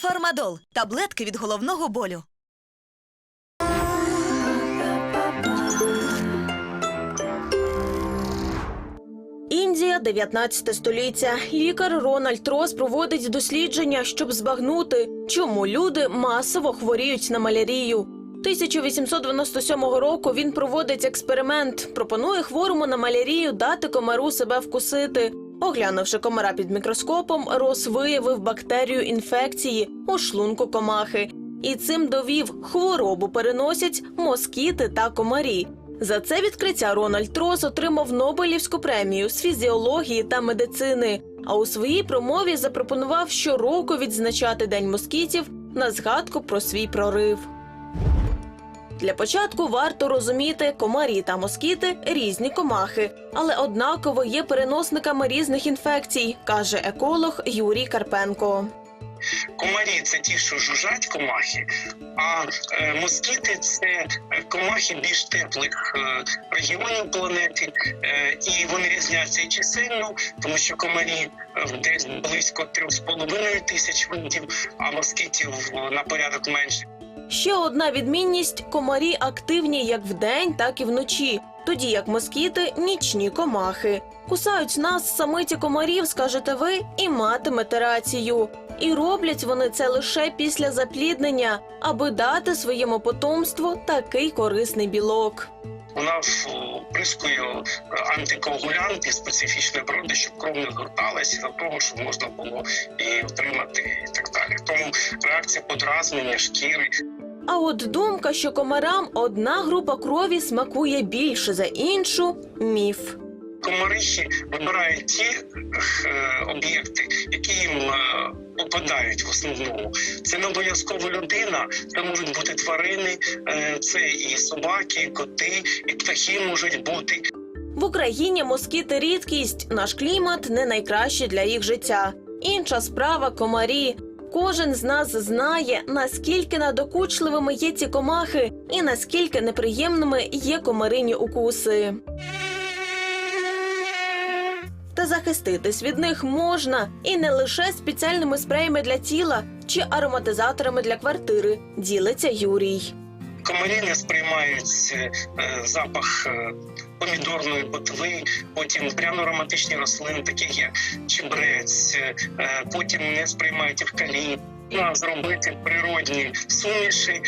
Фармадол таблетки від головного болю. Індія, 19 століття. Лікар Рональд Рос проводить дослідження, щоб збагнути, чому люди масово хворіють на малярію. 1897 року він проводить експеримент. Пропонує хворому на малярію дати комару себе вкусити. Оглянувши комара під мікроскопом, Рос виявив бактерію інфекції у шлунку комахи. І цим довів хворобу переносять москіти та комарі. За це відкриття Рональд Рос отримав Нобелівську премію з фізіології та медицини. А у своїй промові запропонував щороку відзначати День москітів на згадку про свій прорив. Для початку варто розуміти, комарі та москіти різні комахи, але однаково є переносниками різних інфекцій, каже еколог Юрій Карпенко. Комарі це ті, що жужжать комахи, а е, москіти це е, комахи більш теплих е, регіонів планети, і вони різняться і чисельно, тому що комарі десь близько 3,5 тисяч видів, а москітів на порядок менше. Ще одна відмінність: комарі активні як вдень, так і вночі, тоді як москіти нічні комахи. Кусають нас самиті комарів, скажете ви, і матимете рацію. І роблять вони це лише після запліднення, аби дати своєму потомству такий корисний білок. Вона прискою антикоагулянти специфічної природи, щоб кров не згорталася до того, щоб можна було її отримати і так далі. Тому реакція подразнення шкіри А от думка, що комарам одна група крові смакує більше за іншу міф. Комарихи вибирають ті е, об'єкти, які їм е, попадають в основному. Це не обов'язково людина, це можуть бути тварини, е, це і собаки, і коти, і птахи можуть бути. В Україні москіти рідкість, наш клімат не найкращий для їх життя. Інша справа комарі. Кожен з нас знає, наскільки надокучливими є ці комахи і наскільки неприємними є комарині укуси. Та захиститись від них можна і не лише спеціальними спреями для тіла чи ароматизаторами для квартири, ділиться Юрій. Комарі не сприймають е, запах е, помідорної ботви, потім пряно-ароматичні рослини, такі як чебрець, е, потім не сприймають евкаліпт. Зробити природні суміші, е,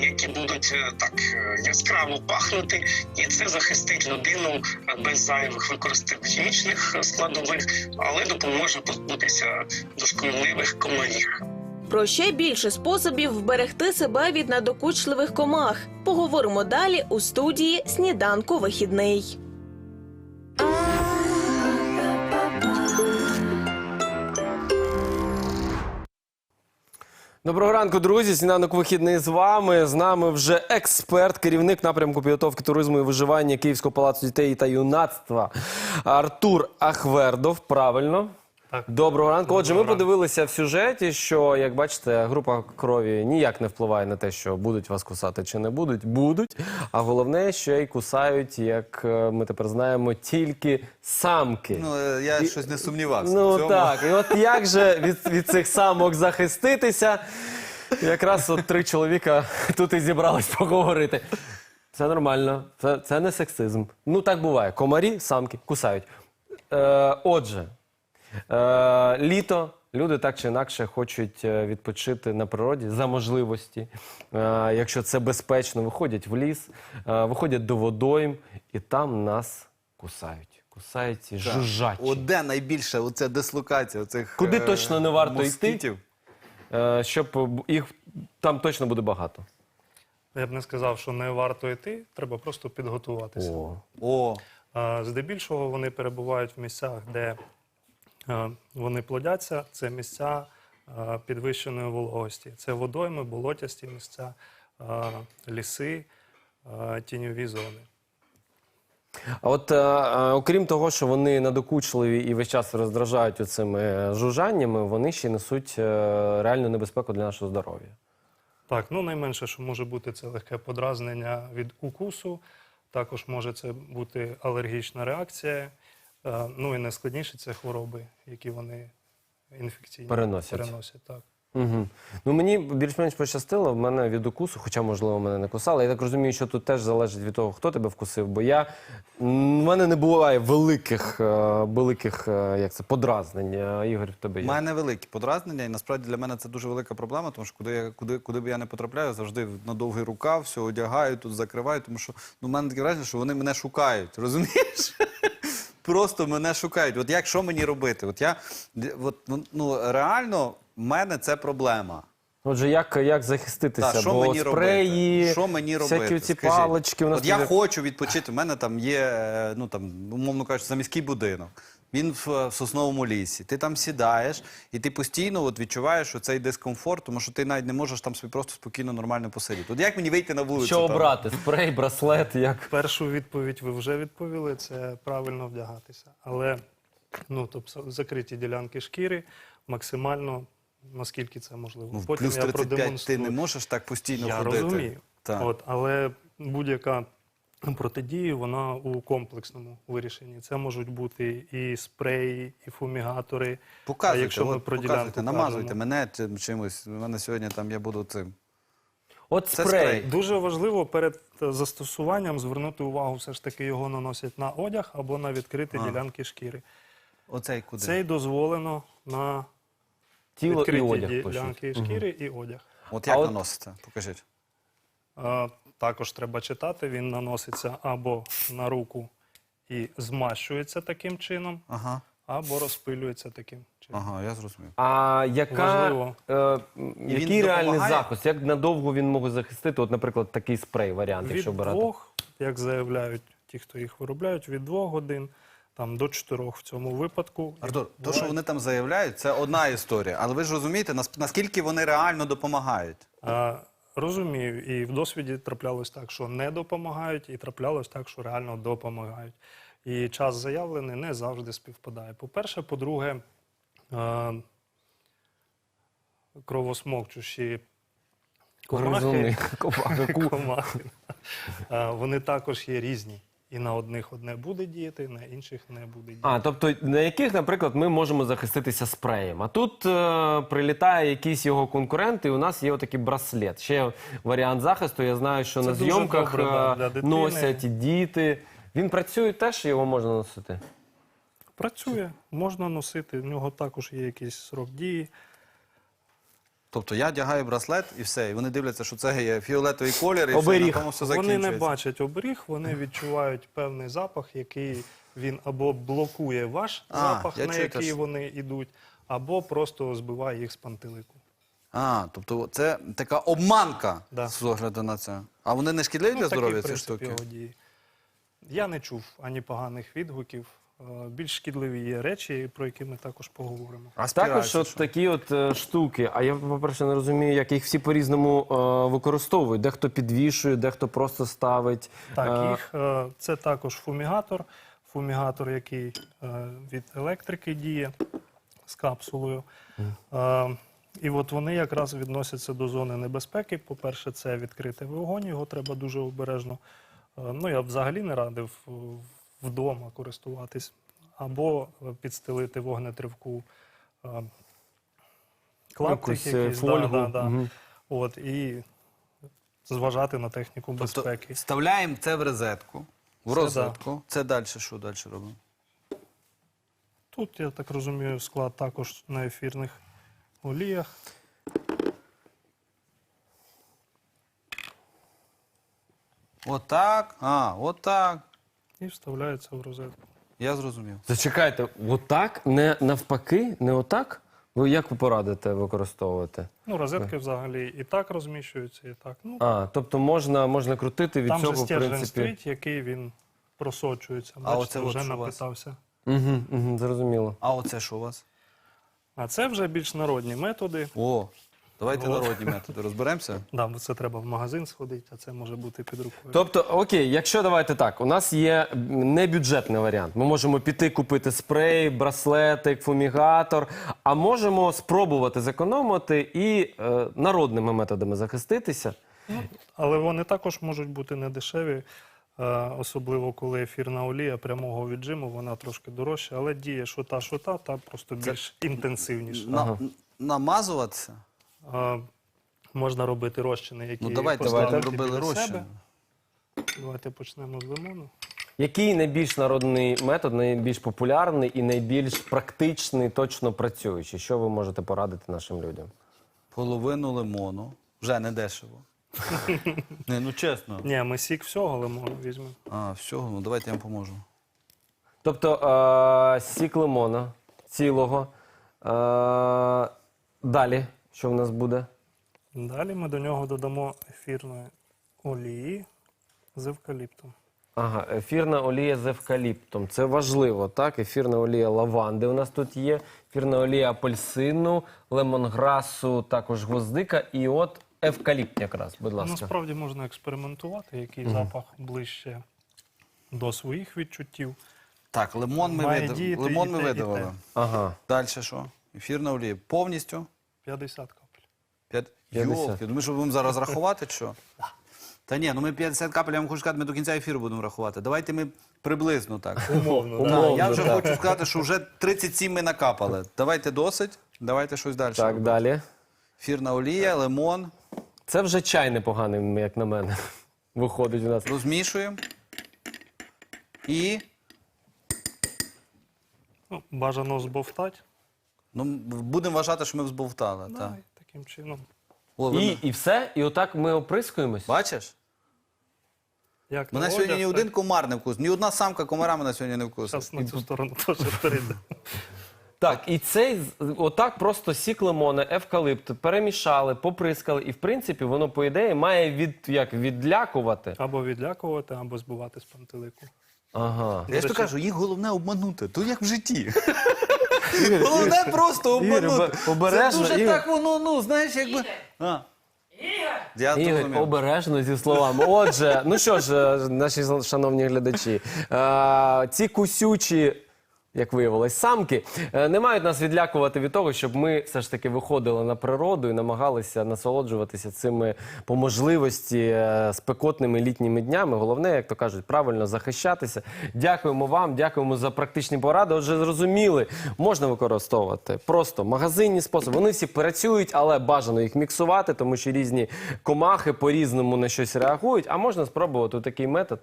які будуть е, так е, яскраво пахнути, і це захистить людину без зайвих використань хімічних складових, але допоможе позбутися дошкідливих комарів. Про ще більше способів вберегти себе від надокучливих комах. Поговоримо далі у студії Сніданку вихідний. Доброго ранку, друзі. Сніданок вихідний з вами. З нами вже експерт, керівник напрямку підготовки туризму і виживання Київського палацу дітей та юнацтва Артур Ахвердов. Правильно. Так. Доброго ранку. Отже, ми ранку. подивилися в сюжеті, що, як бачите, група крові ніяк не впливає на те, що будуть вас кусати чи не будуть. Будуть. А головне, що й кусають, як е, ми тепер знаємо, тільки самки. Ну, е, я І- щось не сумнівався. в Ну цьому. так, і от як же від, від цих самок захиститися? Якраз от три чоловіка тут і зібрались поговорити. Це нормально, це, це не сексизм. Ну так буває. Комарі, самки кусають. Е, отже, е, літо. Люди так чи інакше хочуть е, відпочити на природі за можливості. Е, якщо це безпечно, виходять в ліс, е, виходять до водойм, і там нас кусають. Кусають ці жужжачі. От де найбільша оця дислокація оцих Куди е, точно не варто йти? Е, щоб їх там точно буде багато. Я б не сказав, що не варто йти, треба просто підготуватися. О. О, А, Здебільшого вони перебувають в місцях, де е, вони плодяться. Це місця е, підвищеної вологості. Це водойми, болотясті місця, е, ліси, е, тіньові зони. А от е, е, окрім того, що вони надокучливі і весь час роздражають оцими е, жужжаннями, вони ще й несуть е, реальну небезпеку для нашого здоров'я. Так, ну найменше, що може бути, це легке подразнення від укусу. Також може це бути алергічна реакція. Е, Ну і найскладніше це хвороби, які вони інфекційні Переносять. переносять так. Угу. Ну мені більш-менш пощастило, в мене від укусу, хоча, можливо, мене не кусали. Я так розумію, що тут теж залежить від того, хто тебе вкусив. Бо я в мене не буває великих, е, великих е, як це, подразнень. Ігор, в тебе У мене великі подразнення, і насправді для мене це дуже велика проблема, тому що куди, я, куди, куди б я не потрапляю, завжди на довгий рукав, все одягаю, тут закриваю, тому що ну, в мене таке враження, що вони мене шукають, розумієш? Просто мене шукають. От як що мені робити? От я от, ну, реально в мене це проблема. Отже, як, як захиститися? Так, що Бо мені спреї, робити? Що мені робити? всякі ці палички. У нас От я хочу відпочити. У мене там є, е, ну там, умовно кажучи, заміський будинок. Він в, е, сосновому лісі. Ти там сідаєш, і ти постійно от відчуваєш цей дискомфорт, тому що ти навіть не можеш там собі просто спокійно, нормально посидіти. От як мені вийти на вулицю? Що там? обрати? Спрей, браслет, як? Першу відповідь ви вже відповіли, це правильно вдягатися. Але ну, тобто, закриті ділянки шкіри максимально, наскільки це можливо. Ну, Потім плюс я 35 ти не можеш так постійно Я ходити. розумію. Так. От, але будь-яка протидія, вона у комплексному вирішенні. Це можуть бути і спреї, і фумігатори. Показуйте, а якщо ми от, про показуйте, ділянку намазуйте кажемо. мене чимось. У мене сьогодні там я буду цим. От Це спрей. спрей. Дуже важливо перед е, застосуванням звернути увагу, все ж таки його наносять на одяг або на відкриті А. ділянки шкіри. Оцей куди? Це й дозволено на Тіло і відкриті одяг. пишуть. ділянки шкіри і одяг. От як А от- наносите? Покажіть. Е, Також треба читати, він наноситься або на руку і змащується таким чином, Ага, або розпилюється таким чином. ага, я зрозумів. А яка, Важливо. е, який реальний допомагає? захист? Як надовго він може захистити? От, наприклад, такий спрей варіант, Від якщо брати. двох, як заявляють ті, хто їх виробляють, від двох годин там, до чотирьох в цьому випадку. Артур, то, що вони там заявляють, це одна історія. Але ви ж розумієте, нас- наскільки вони реально допомагають? А, розумію, і в досвіді траплялось так, що не допомагають, і траплялось так, що реально допомагають. І час заявлений не завжди співпадає. По-перше, по-друге, а, кровосмокчущі комахи, комахи, комахи вони також є різні. І на одних одне буде діяти, на інших не буде діяти. А, тобто на яких, наприклад, ми можемо захиститися спреєм. А тут е, прилітає якийсь його конкурент, і у нас є отакий браслет. Ще варіант захисту. Я знаю, що Це на зйомках добре, да, е, для носять діти. Він працює теж, його можна носити. Працює, можна носити, в нього також є якийсь срок дії. Тобто я одягаю браслет і все. І вони дивляться, що це є фіолетовий колір, і все, на тому все Вони не бачать оберіг, вони відчувають певний запах, який він або блокує ваш А, запах, на чую який теж. вони йдуть, або просто збиває їх з пантелику. А, тобто це така обманка Да. з огляду на це. А вони не шкідливі для Ну, такий здоров'я, ці штуки? його дії. Я не чув ані поганих відгуків. Е, Більш шкідливі є речі, про які ми також поговоримо. Аспірація, Також от такі от е, штуки. А я, по-перше, не розумію, як їх всі по-різному е, використовують. Дехто підвішує, дехто просто ставить. Так, їх е, це також фумігатор. Фумігатор, який е, від електрики діє з капсулою. Е, І от вони якраз відносяться до зони небезпеки. По-перше, це відкритий вогонь, його треба дуже обережно. Е, Ну, я б взагалі не радив е, вдома користуватись, або е, підстелити вогнетривку е, клаптик е, якийсь, фольгу. Да, да, да. Мгм. От, і зважати на техніку Тобто безпеки. вставляємо це в розетку. В Це розетку. Це далі що далі робимо? Тут, я так розумію, склад також на ефірних оліях. Отак. А, отак. І вставляється в розетку. Я зрозумів. Зачекайте, отак, не навпаки, не отак? Ви як ви порадите використовувати? Ну, розетки взагалі і так розміщуються, і так. Ну, А, тобто можна, можна крутити від там же цього, в стержень принципі. стоїть, який він просочується. А Бачите, оце от вже що у вас? напитався. Угу, угу, зрозуміло. А оце що у вас? А це вже більш народні методи. О, давайте От. народні методи розберемося. Да, бо це треба в магазин сходити, а це може бути під рукою. Тобто, окей, якщо давайте так, у нас є небюджетний варіант. Ми можемо піти купити спрей, браслетик, фумігатор, а можемо спробувати зекономити і е, народними методами захиститися. Але вони також можуть бути недешеві, е, особливо коли ефірна олія прямого віджиму, вона трошки дорожча, але діє що та, що та, та просто більш інтенсивніше. На, Намазуватися? Е, Можна робити розчини, які Ну давайте, поставити давайте робили біля розчин. Давайте почнемо з лимону. Який найбільш народний метод, найбільш популярний і найбільш практичний, точно працюючий? Що ви можете порадити нашим людям? Половину лимону. Вже не дешево. Не, ну чесно. Ні, ми сік всього лимону візьмемо. А, всього, ну давайте я вам поможу. Тобто е- сік лимона цілого. Е- далі, що в нас буде? Далі ми до нього додамо ефірної олії з евкаліптом. Ага, ефірна олія з евкаліптом. Це важливо, так? Ефірна олія лаванди у нас тут є, ефірна олія апельсину, лемонграсу, також гвоздика і от евкаліпт якраз, будь ласка. Насправді можна експериментувати, який запах ближче до своїх відчуттів. Так, лимон ми, Має видав... діяти лимон ми те, і видавали. те. Ага. Далі що? Ефірна олія. Повністю? 50 капель. П'ят... 50. Йолки, думаєш, що будемо зараз рахувати, що? Та ні, ну ми 50 капель, я вам хочу сказати, ми до кінця ефіру будемо рахувати. Давайте ми приблизно так. Умовно. Так, Умовно, я вже так. хочу сказати, що вже 37 ми накапали. Давайте досить, давайте щось далі. Так, робити. далі. Ефірна олія, лимон. Це вже чай непоганий, як на мене. Виходить у нас. Розмішуємо. І Ну, бажано збовтати. Ну, будемо вважати, що ми взбовтали. Так. і таким чином. О, ви І, і все, і отак ми оприскуємось. Бачиш? Як Мене наводять, сьогодні ні так один комар не вкусив, ні одна самка комара мене сьогодні не вкусила. Зараз на цю сторону теж перейде. Так, і цей з- отак просто сік лимона, евкалипт перемішали, поприскали, і в принципі воно, по ідеї, має від як відлякувати. Або відлякувати, або збивати з пантелику. Ага. Я ж то кажу, їх головне обманути. То як в житті. Головне просто обманути. обережно, Це дуже Ігор. так воно, ну, знаєш, якби. А. Я Ігор, обережно зі словами. Отже, ну що ж, е, наші шановні глядачі, е, ці кусючі. Як виявилось, самки е, не мають нас відлякувати від того, щоб ми все ж таки виходили на природу і намагалися насолоджуватися цими по можливості е, спекотними літніми днями. Головне, як то кажуть, правильно захищатися. Дякуємо вам, дякуємо за практичні поради. Отже, зрозуміли, можна використовувати просто магазинні способи. Вони всі працюють, але бажано їх міксувати, тому що різні комахи по-різному на щось реагують. А можна спробувати такий метод.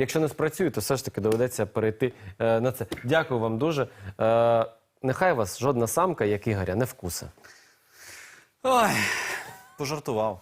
Якщо не спрацює, то все ж таки доведеться перейти е, на це. Дякую вам дуже. Е, нехай вас жодна самка, як Ігоря, не вкусе. Ой, пожартував.